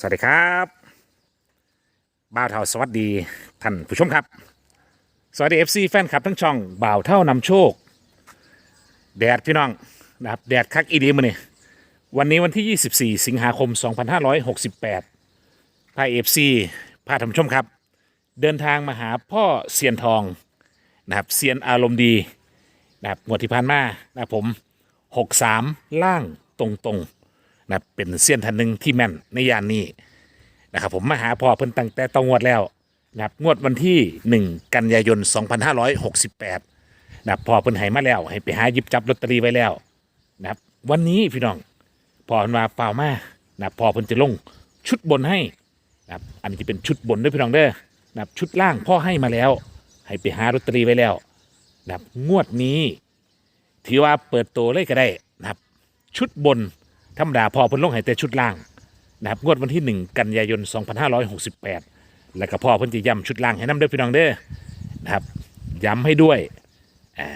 สวัสดีครับบ่าวเท่าสวัสดีท่านผู้ชมครับ สวัสดี FC แฟนคลับทั้งช่องบ่าวเท่านำโชค แดดพี่น้องนะครับแดดคักอีดีมาเนี่ยวันนี้วันที่ 24 สิงหาคม 2568พาเอฟซีพาท่านผู้ชมครับ เดินทางมาหาพ่อเซียนทองนะครับเซียนอารมณ์ดีนะครับงวดที่ผ่านมานะผม 63 ล่างตรงๆ นะเป็นเซียนท่านหนึ่งที่แม่นในยานนี้นะครับผมมาหาพ่อเพิ่นตั้งแต่ต้องงวดแล้วนะครับงวดวันที่ 1 กันยายน 2568นะครับพ่อเพิ่นให้มาแล้ว ให้ไปหาหยิบจับลอตเตอรี่ไว้แล้วนะครับวันนี้พี่น้องพ่อเพิ่นมาเปล่ามานะครับพ่อเพิ่นจะลงชุดบนให้นะครับอันนี้จะเป็นชุดบนด้วยพี่น้องเด้อนะครับชุดล่างพ่อให้มาแล้ว ให้ไปหาลอตเตอรี่ไว้แล้วนะครับงวดนี้ถือว่าเปิดตัวเลยก็ได้นะครับ ชุดบน ธรรมดาพอเพิ่นลงให้แต่ชุดล่างนะครับงวดวันที่ 1 กันยายน 2568 แล้วก็พ่อเพิ่นจะย้ำชุดล่างให้น้ำเด้อพี่น้องเด้อนะครับย้ำให้ด้วยอ่า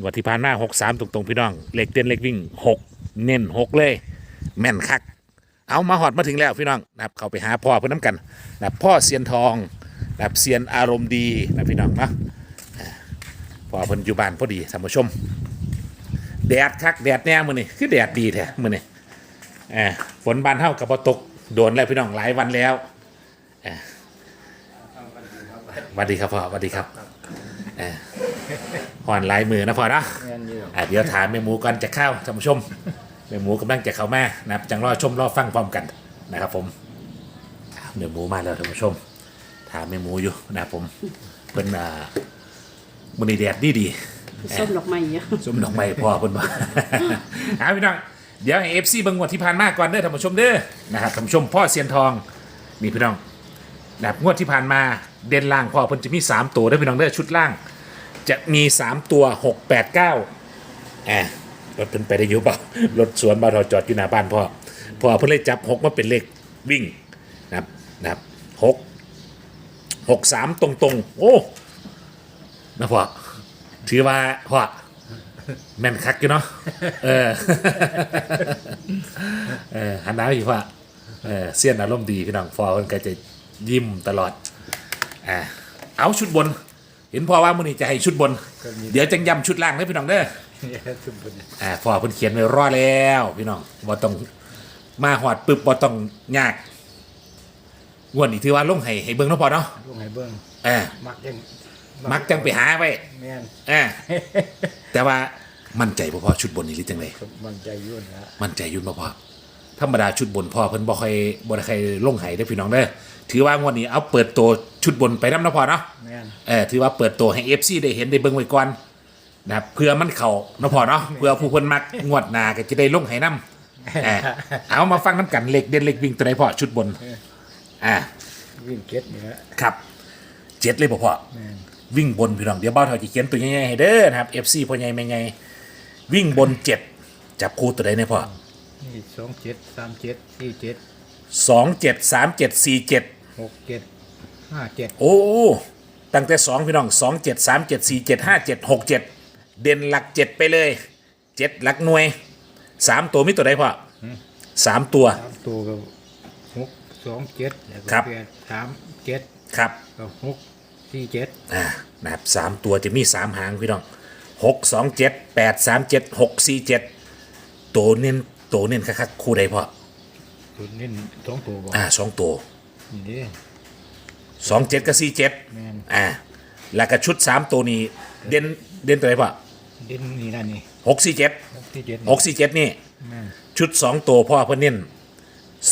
งวดที่ผ่านมา63 ตรงๆพี่น้องเลขเต้นเลขวิ่ง 6 เน้น 6 เลย แม่นคักเอามาหอดมาถึงแล้วพี่น้องนะครับเข้าไปหาพ่อเพิ่นน้ำกันนะครับพ่อเซียนทองนะครับเซียนอารมณ์ดีนะพี่น้องนะพ่อเพิ่นอยู่บ้านพอดีท่านผู้ชม แดดคักแดดแน่มือนี่คือแดดดีแท้มือนี่ฝนบานเท่ากับบ่ตกโดนแล้วพี่น้องหลายวันแล้วสวัสดีครับพ่อสวัสดีครับห่อนลายมือนะพ่อนะเดี๋ยวถามแม่หมูก่อนจะเข้าท่านผู้ชมแม่หมูกำลังจะเข้ามานะครับจังรอชมรอฟังพร้อมกันนะครับ ผมแม่หมูมาแล้วท่านผู้ชม ถามแม่หมูอยู่นะครับผมเป็นอ่ามือนีแดดดีดีๆ ส้มดอกไม้เยอะส้มดอกไม้พ่อเพิ่นว่าเอาพี่น้องเดี๋ยวให้เอฟซีเบิงงวดที่ผ่านมาก่อนเด้อท่านผู้ชมเด้อนะครับท่านผู้ชมพ่อเซียนทองนี่พี่น้องนะครับงวดที่ผ่านมาเด่นล่างพ่อเพิ่นจะมี 3 ตัวเด้อพี่น้องเด้อชุดล่าง จะมี 3 ตัว 6 8 9แอบรถเพิ่นไปได้อยู่เปล่ารถสวนบาทอจอดอยู่หน้าบ้านพ่อพ่อเพิ่นเลยจับ 6 มาเป็นเลขวิ่งนะครับนะครับ6 6 3 ตรงๆ โอ้นะพ่อ ถือว่าพ่อแม่นคักอยู่เนาะเออเออหันหน้าอยู่ว่าเออเสี้ยนอารมณ์ดีพี่น้องฟอมันก็จะยิ้มตลอดอ่าเอาชุดบน เห็นพอว่ามื้อนี้จะให้ชุดบน เดี๋ยวจังย้ำชุดล่างเลยพี่น้องเด้อเนี่ยทุกคนอ่าพอเพิ่นเขียนไว้รอแล้ว พี่น้องบ่ต้องมาหอดปึ๊บบ่ต้องยากงวดนี้ถือว่าลงให้ให้เบิ่งเนาะพอเนาะลูกไห้เบิ้งเออมักยัง มักจังไปหาไว้แม่นเอ่าแต่ว่ามั่นใจบ่พอชุดบนนี่หรือจังไดมันใจยุ่นละมั่นใจอยุ่นบ่พอธรรมดาชุดบนพ่อเพิ่นบ่ค่อยบ่ได้ใครลงไห้ได้อพี่น้องเด้อถือว่างวดนี้เอาเปิดตัวชุดบนไปนำเนาะพ่อเนาะแม่นเออถือว่าเปิดตัวให้ FC ได้เห็นได้เบิ่งไว้ก่อนนะครับเพื่อมันเข้าเนาะพ่อเนาะเพื่อผู้เพิ่นมักงวดหน้าก็จะได้ลงให้นำเออเอามาฟังน้ำกันเลขเด่นเลขวิ่งตัวไหนพ่อชุดบนอ่าวิ่งเก็ตนี่ละครับเจ็ดเลยบ่พ่อแม่น วิ่งบนพี่น้องเดี๋ยวเบ้าเท่าจะเขียนตัวใหญ่ๆให้เด้อนะครับ FC พ่อใหญ่แม่ใหญ่วิ่งบนเจ็ดจับคู่ตัวใดเนี่ยพ่อนี่สองเจ็ดสามเจ็ดสี่เจ็ดสองเจ็ดสามเจ็ดสี่เจ็ดหกเจ็ดห้าเจ็ดโอ้ตั้งแต่สองพี่น้องสองเจ็ดสามเจ็ดสี่เจ็ดห้าเจ็ดหกเจ็ดเด่นหลักเจ็ดไปเลยเจ็ดหลักหน่วยสามตัวมีตัวใดพ่อสามตัวสามตัวก็หกสองเจ็ดแล้วก็ครับแปดสามเจ็ดครับก็หก สี่เจ็ดอ่านะครับสามตัวจะมีสามหางพี่น้องหกสองเจ็ดแปดสามเจ็ดหกสี่เจ็ดตัวเน้นตัวเน้นคักๆคู่ใดพ่อจุดนี้สองตัวบ่อ่าสองตัวนี่เด้สองเจ็ดกับสี่เจ็ดแม่นอ่าแล้วก็ชุดสามตัวนี้เด่นเด่นตัวไหนพ่อเด่นนี่นั่นนี่หกสี่เจ็ดหกสี่เจ็ดหกสี่เจ็ดนี่ แม่นชุดสองตัวพ่อเพิ่นเน้น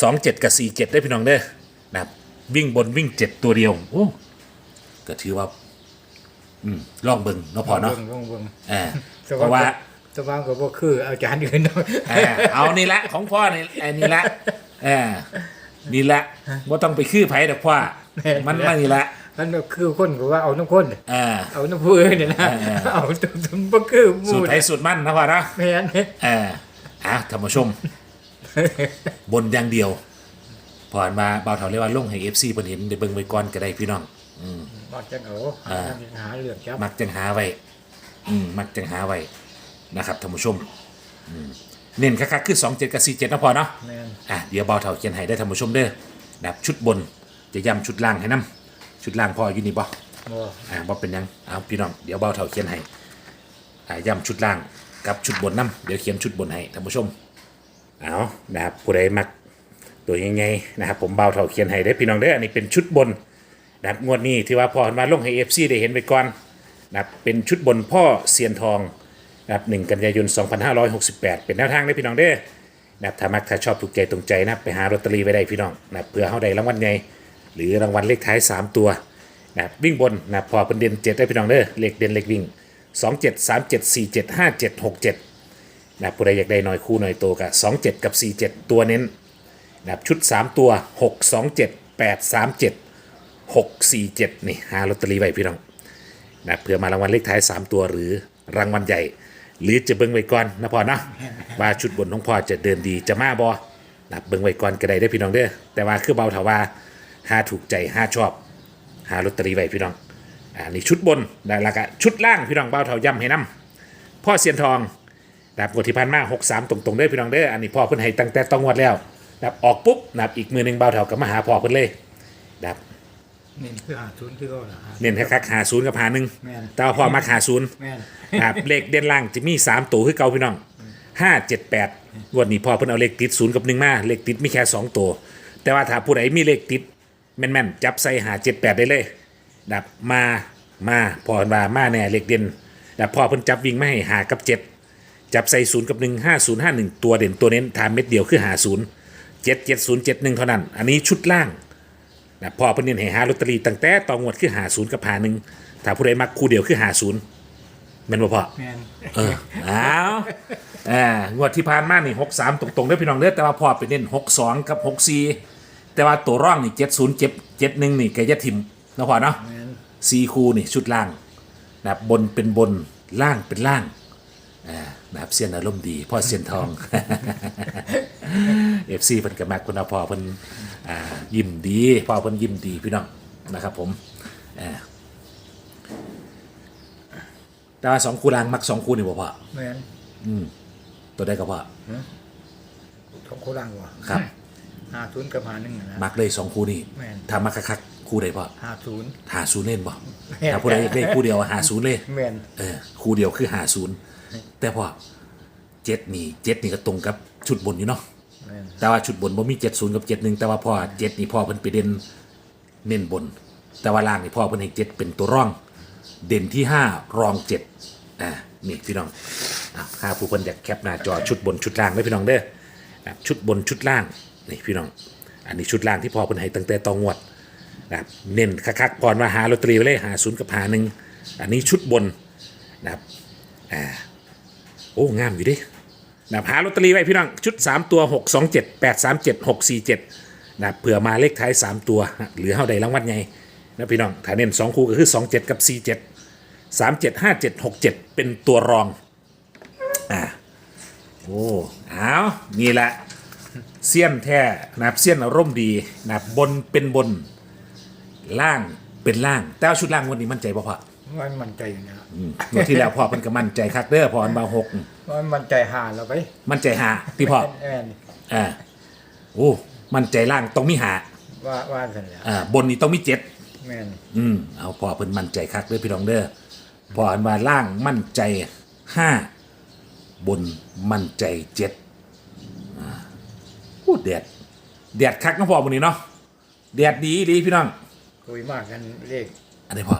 สองเจ็ดกับสี่เจ็ดได้พี่น้องเด้อนะครับวิ่งบนวิ่งเจ็ดตัวเดียวโอ้ ก็ถือว่า อืมลองเบิ่งเนาะพอเนาะบิ่งบิ่งบิ่งอ่าเพราะว่าสว่างก็บ่คืออาจารย์อื่นเนาะอ่าเอานี่ละของพ่อนี่ไอ้นี่ละอ่านี่ละว่าต้องไปคือไผดอกพ่อมันมานี่ละนั่นก็คือคนก็ว่าเอาน้ำคนอ่าเอาน้ำผู้อื่นเนี่ยนะ เออเอาตุ้มตุ้มบ่คือหสูมู่ตรไทยสูตรมันนะพ่อเนาะแม่นเอ่าอะท่านผู้ชม บนอย่างเดียว ผ่านมาบ่าวเถาเรียกว่าลงให้เอฟซีเพิ่นเห็นได้เบิ่งไว้ก่อนก็ได้พี่น้องมั กจังเอาอ่าหาเรื่องจับมักจังหาไว้ อืมมักจังหาไว้นะครับท่านผู้ชมอืมเน้นคักๆคือสองเจ็ดกับสี่เจ็ดนะพอเนาะแม่นอะเดี๋ยวเบาเท่าเขียนให้ได้ท่านผู้ชมเด้อนะครับชุดบนจะย้ำชุดล่างให้นํชุดล่างพออยู่นี่บ่บ่อ่าบ่เป็นหยังเอาพี่น้องเดี๋ยวเบาเท่าเขียนให้อ่าย้ำชุดล่างกับชุดบนนํเดี๋ยวเขียนชุดบนให้ท่านผู้ชมเอานะครับผู้ใดมักตัวยังไงนะครับผมเบาเท่าเขียนให้ได้อพี่น้องเด้ออันนี้เป็นชุดบน นะครับงวดนี้ที่ว่าพอมาลงให้ FC ได้เห็นไปก่อนนะครับเป็นชุดบนพ่อเซียนทองนะครับ1กันยายน 2568 เป็นแนวทางได้พี่น้องเด้อนะครับถ้ามักถ้าชอบถูกใจตรงใจนะไปหาลอตเตอรี่ไว้ได้พี่น้องนะครับเพื่อเขาได้รางวัลใหญ่หรือรางวัลเลขท้าย 3 ตัวนะครับวิ่งบนนะครับพอเป็นเด่นเจ็ดได้พี่น้องเด้อเลขเด่นเลขวิ่ง 2 7 3 7 4 7 5 7 6 7นะครับผู้ใดอยากได้หน่อยคู่หน่อยโตกับ2 7 กับ 4 7 ตัวเน้นนะครับชุด 3 ตัว 6 2 7 8 3 7 6 4 7 นี่หาลอตเตอรี่ไว้พี่น้องนะเพื่อมารางวัลเลขท้าย 3 ตัวหรือรางวัลใหญ่ หรือจะเบิ่งไว้ก่อนนะพอเนาะว่าชุดบนของพ่อจะเดินดีจะมาบอนะเบิ่งไว้ก่อนก็ได้ได้อพี่น้องเด้อแต่ว่าคือเบาเถาว่าหาถูกใจหาชอบหาลอตเตอรี่ไว้พี่น้องอ่านี่ชุดบนได้และกะชุดล่างพี่น้องเบาเถาย้ำให้นํพ่อเซียนทองนะครับงวดที่ผ่านมาหกสามตรงๆเด้อพี่น้องเด้ออันนี้พ่อเพิ่นให้ตั้งแต่ต้องงวดแล้วนะครับออกปุ๊บนะครับอีกมือหนึ่งเบาเถากับมาหาพ่อเพิ่นเลยนะ ครับนี่คือหาศูนย์คือก็ล่ะเน้นคักๆหาศูนย์กับหาหนึ่งแม่นแต่ว่าพ่อมาหาศูนย์แม่นครับเลขเด่นล่างจะมีสามตัวคือเก่าพี่น้องห้าเจ็ดแปดวันนี้พอเพิ่นเอาเลขติดศูนย์กับหนึ่งมาเลขติดมีแค่สองตัว แต่ว่าถ้าผู้ใดมีเลขติดแม่นๆจับใส่หาเจ็ดแปดได้เลยดับมามาพอมามาแน่เลขเด่นดับพอเพิ่นจับวิ่งไม่ให้หากับเจ็ดจับใส่ศูนย์กับหนึ่งห้าศูนย์ห้าหนึ่งตัวเด่นตัวเน้นทามเม็ดเดียวคือหาศูนย์เจ็ดเจ็ดศูนย์เจ็ดหนึ่งเท่านั้น อันนี้ชุดล่าง นะพอเพิ่นเน้นให้หาลอตเตอรี่ตั้งแต่ตองวดคือหาศูนย์กับหาหนึ่งถ้าผู้ใดมักคู่เดียวคือหาศูนย์แม่นบ่พอแม่นเออเอาอ่างวดที่ผ่านมานี่หกสามตรงๆได้อพี่น้องเด้อแต่ว่าพอไปเน้นหกสองกับหกสี่แต่ว่าตัวร่องนี่เจ็ดศูนย์เจ็ดเจ็ดหนึ่งนี่แกจะทิมนะพอเนาะแม่นสี่คู่นี่ชุดล่างนะครับบนเป็นบนล่างเป็นล่างอ่า นะครับเสียนอารมณ์ดีพ่อเสียนทองเอฟซีเพิ่นกับมักคุณพ่อเพิ่นอ่ายิ้มดีพ่อเพิ่นยิ้มดีพี่น้องนะครับผมอ่าแต่ว่าสองคู่ล่างมักสองคู่นี่บ่พ่อแม่นตัวได้ก็พ่อของโคราชว่ะครับหาศูนย์กับหาหนึ่งนะมักเลยสองคู่นี่แม่นถ้ามักคักๆคู่ใดพ่อหาศูนย์หาศูนย์เล่นบ่แม่นถ้าผู้ใดอยากได้คู่เดียวหาศูนย์เลยแม่นเออคู่เดียวคือหาศูนย์ แต่พอเจ็ดนี่เจ็ดนี่ก็ตรงกับชุดบนอยู่เนาะแม่นแต่ว่าชุดบนบ่มีเจ็ดศูนย์กับเจ็ดหนึ่งแต่ว่าพอเจ็ดนี่พ่อเพิ่นไปเด่นเน้นบน แต่ว่าล่างนี่พ่อเพิ่นให้เจ็ดเป็นตัวร่อง เด่นที่ห้ารองเจ็ดอ่านี่พี่น้องอะห้าผู้เพิ่นอยากแคปหน้าจอชุดบนชุดล่างได้พี่น้องเด้อนะครับชุดบนชุดล่างนี่พี่น้อง อันนี้ชุดล่างที่พ่อเพิ่นให้ตั้งแต่ตองวดนะครับเน้นคักๆพรมาหาลอตเตอรี่ไว้เลยหาศูนย์กับหาหนึ่งอันนี้ชุดบนนะครับอ่า โอ้งามอยู่ดินะครับหาลอตเตอรี่ไว้พี่น้อง ชุด 3 ตัว 6 2 7 8 3 7 6 4 7นะครับเผื่อมาเลขท้าย 3 ตัว หรือเท่าใดรางวัลไงนะพี่น้องถ้าเน้น2 คู่ก็คือ 2 7 กับ 4 7 3 7 5 7 6 7 เป็นตัวรองอ่าโอ้เอานี่แหละเสี้ยนแท้นะครับเสี้ยนอารมณ์ดีนะครับบนเป็นบนล่างเป็นล่าง แต่ว่าชุดล่างวันนี้มั่นใจป่ะพ่อ ว่ามันใจอยู่นะอืมงวดที่แล้วพ่อเพิ่นก็มั่นใจคักเด้อพออันบาหกว่ามันใจหาเราไปมั่นใจหาที่พ่อแม่นอ่าโอ้มันใจล่างต้องมีหาว่าว่าสัญญาอ่าบนนี้ต้องมีเจ็ด แม่นอืมเอาพอเพิ่นมั่นใจคักเด้อพี่น้องเด้อพออันว่าล่างมั่นใจห้าบนมั่นใจเจ็ดอ่าโอ้แดดแดดคักนะพอวันนี้เนาะแดดดีดีพี่น้องคุยมากกันเลขอันนี้พอ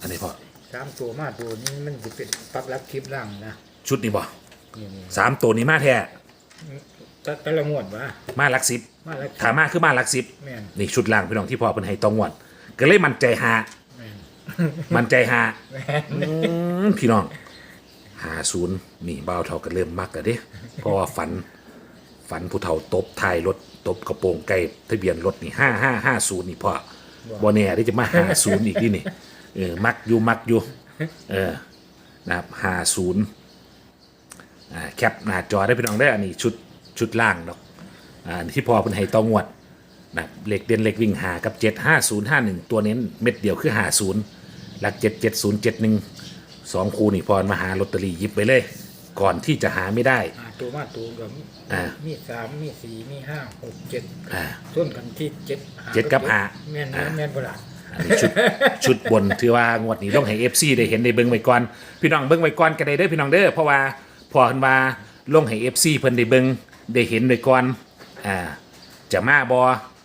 อันนี้พอสามตัวมาตัวนี้มันจะเป็นปักรับคลิปล่างนะชุดนี้บ่นี่นี่สามตัวนี้มาแท้แตะตะละงวดวะมาหลักสิบมาแล้วถามมาคือมาหลักสิบแม่นนี่ชุดล่างพี่น้องที่พอเพิ่นให้ตองวดก็เลยมั่นใจหาแม่นมั่นใจหาแม่นอืมพี่น้องหาศูนย์นี่เบาวเท่ากันเริ่มมักกันเด้เพราะว่าฝัน ฝันผู้เฒ่าตบท้ายรถตบกระโปรงไก่ทะเบียนรถนี่ห้าห้าห้าศูนย์นี่พ่อบอแน่ได้จะมาหาศูนย์อีกนี่นี่ เออมักอยู่มักอยู่เออนะครับหาศูนย์อ่าแคปหน้าจอได้พี่น้องได้ออันนี้ชุดชุดล่างดอกอ่าที่พอเป็นให้ตองวดนะครับเหล็กเด่นเหล็กวิ่งหากับเจ็ดห้าศูนย์ห้าหนึ่งตัวเน้นเม็ดเดียวคือหาศูนย์หลักเจ็ดเจ็ดศูนย์เจ็ดหนึ่งสองคูนี่พรมาหาลอตเตอรี่หยิบไปเลย ก่อนที่จะหาไม่ได้หาตัวมาตัวกับอ่ามีสามมีสี่มีห้าหกเจ็ดอ่า ส่วนกันที่เจ็ดหาเจ็ดกับห้าแม่นอ่า แม่นบ่ล่ะอันนี้ ชุดชุดบนถือว่างวดนี้ลงให้เอฟซีได้เห็นได้เบิ่งไว้ก่อนพี่น้องเบิ่งไว้ก่อนก็ได้เด้อพี่น้องเด้อเพราะว่าพอเพิ่นว่าลงให้เอฟซีเพิ่นได้เบิ่งได้เห็นไว้ก่อนอ่าจะมาบ่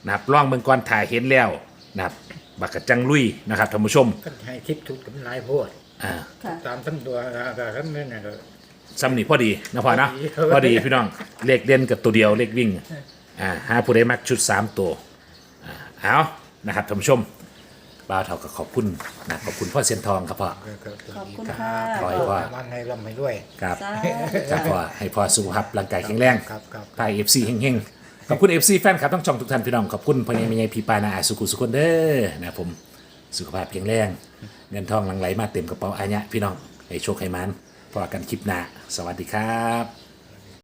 นะครับลองเบิ่งก่อนถ่ายเห็นแล้วนะครับบักกะจังลุยนะครับท่านผู้ชมก็ให้ทิปทุดกับหลายโพดอ่าค่ะตามทั้งตัวก็ทั้งนั้นน่ะก็ซ้ำนี่พอดีนะพอเนาะพพออดีดีพี่น้องเลขเด่นกับตัวเดียวเลขวิ่งอ่าหาผู้ใดมักชุด3ตัวอ่าเอานะครับท่านผู้ชม บ่าวเท่ากับขอบคุณนะขอบคุณพ่อเซียนทองครับพ่อก็ขอบคุณรัค่ะขอให้ว่ามันให้ร่ำให้ด้วย ครับจ้าครับพ่อให้พ่อสุขภาพร่างกายแข็งแรงครับครับ พายเอฟซีเฮงๆขอบคุณเอฟซีแฟนครับทั้งช่องทุกท่านพี่น้องขอบคุณพ่อใหญ่แม่ใหญ่พี่ปานาอาสุขุสุขคนเด้อนะครับผมสุขภาพแข็งแรงเงินทองหลังไหลมาเต็มกระเป๋าอาญะพี่น้องให้โชคให้มันพอกันคลิปหน้าสวัสดีครับ